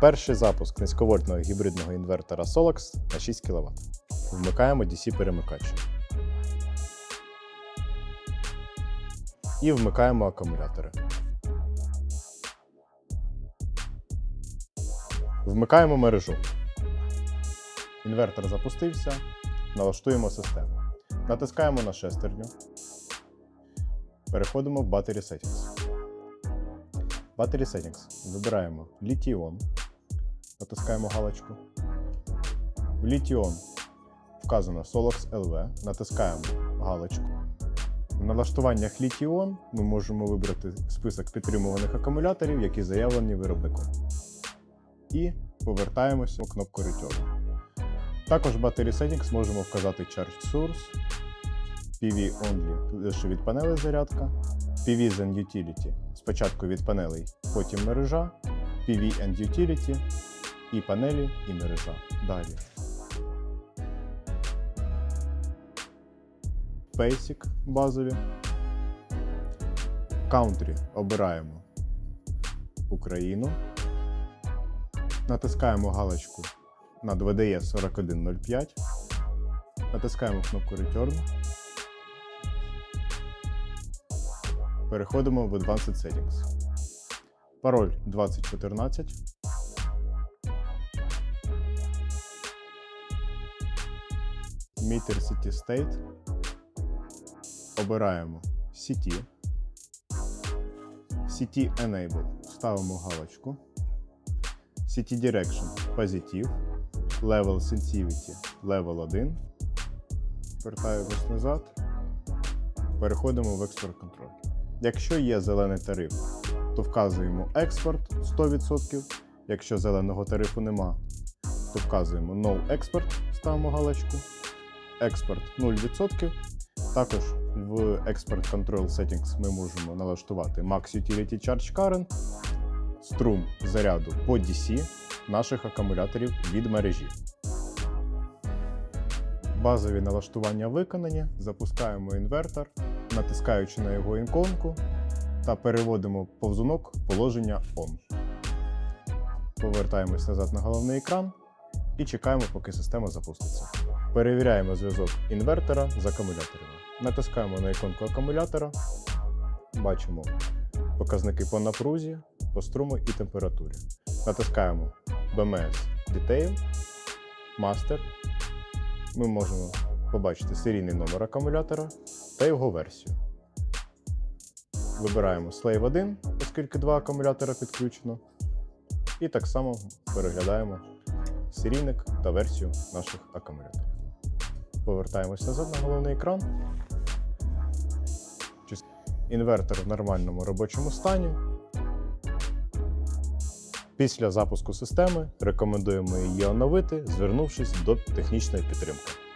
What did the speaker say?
Перший запуск низьковольтного гібридного інвертора Solax на 6 кВт. Вмикаємо DC-перемикач. І вмикаємо акумулятори. Вмикаємо мережу. Інвертор запустився. Налаштуємо систему. Натискаємо на шестерню. Переходимо в Battery Settings. Battery Settings. Вибираємо Lithium. Натискаємо галочку. В Lithium вказано Solax LV. Натискаємо галочку. В налаштуваннях Lithium ми можемо вибрати список підтримуваних акумуляторів, які заявлені виробником. І повертаємося у кнопку Return. Також в Battery Settings можемо вказати Charge Source, PV Only лише від панелей зарядка, PV and Utility спочатку від панелей, потім мережа, PV and Utility і панелі і мережа. Далі. Basic базові. Country обираємо Україну. Натискаємо галочку над VDE 4105. Натискаємо кнопку Return. Переходимо в Advanced Settings. Пароль 2014. Meter City State. Обираємо City. City Enable. Ставимо галочку. City Direction позитив. Level Sensitivity Level 1. Вертаємось назад. Переходимо в експорт контроль. Якщо є зелений тариф, то вказуємо експорт 100%. Якщо зеленого тарифу нема, то вказуємо No Export, ставимо галочку. Експорт 0%. Також в Export Control Settings ми можемо налаштувати Max Utility Charge Current, струм заряду по DC наших акумуляторів від мережі. Базові налаштування виконані. Запускаємо інвертор, натискаючи на його іконку та переводимо повзунок в положення ON. Повертаємось назад на головний екран і чекаємо, поки система запуститься. Перевіряємо зв'язок інвертора з акумуляторами. Натискаємо на іконку акумулятора, бачимо показники по напрузі, по струму і температурі. Натискаємо BMS Detail, Master. Ми можемо побачити серійний номер акумулятора та його версію. Вибираємо Slave 1, оскільки два акумулятора підключено. І так само переглядаємо серійник та версію наших акумуляторів. Повертаємось назад на головний екран. Інвертор в нормальному робочому стані. Після запуску системи рекомендуємо її оновити, звернувшись до технічної підтримки.